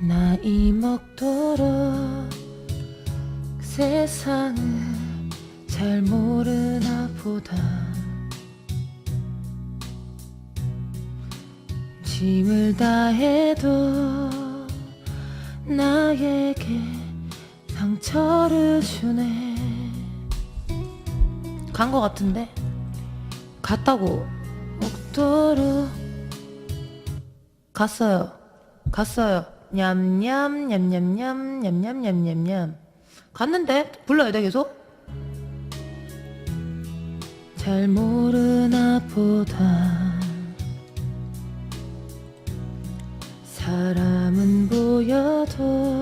나이 먹도록 세상을 잘 모르나 보다. 짐을 다 해도 나에게 상처를 주네 간 거 같은데? 갔다고. 먹도록 갔어요. 갔어요. 냠냠 냠냠냠 냠냠냠냠냠. 갔는데? 불러야 돼 계속? 잘 모르나 보다. 사람은 보여도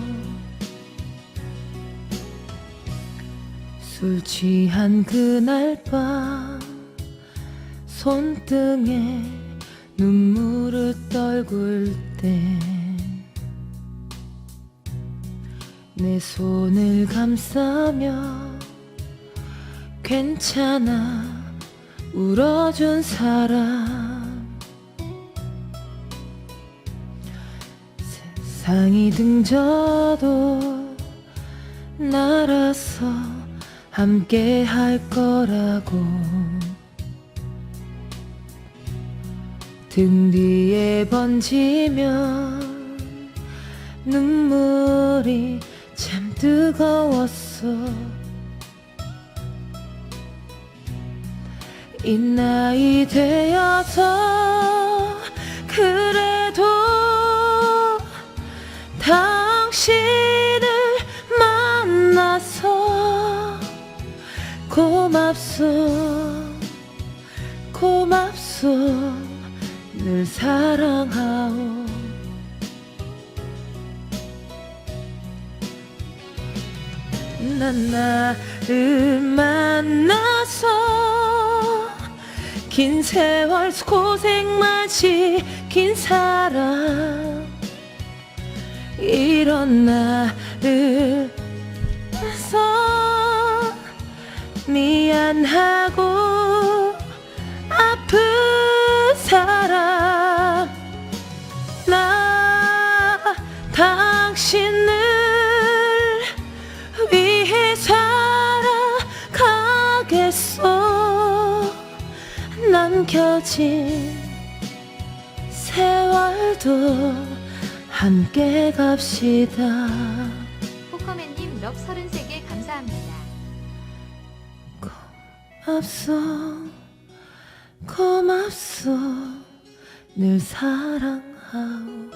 술 취한 그날 밤 손등에 눈물을 떨굴 때 내 손을 감싸며 괜찮아 울어준 사람. 세상이 등져도 날아서 함께 할 거라고. 등 뒤에 번지면 눈물이 참 뜨거웠어. 이 나이 되어서 그래도 당신 난 나를 만나서 긴 세월 고생만 시킨 사람 이런 나를 서 미안하고 살아가겠어. 남겨진 세월도 함께 갑시다. 포커맨님 럽 33개 감사합니다. 고맙소 고맙소. 늘 사랑하오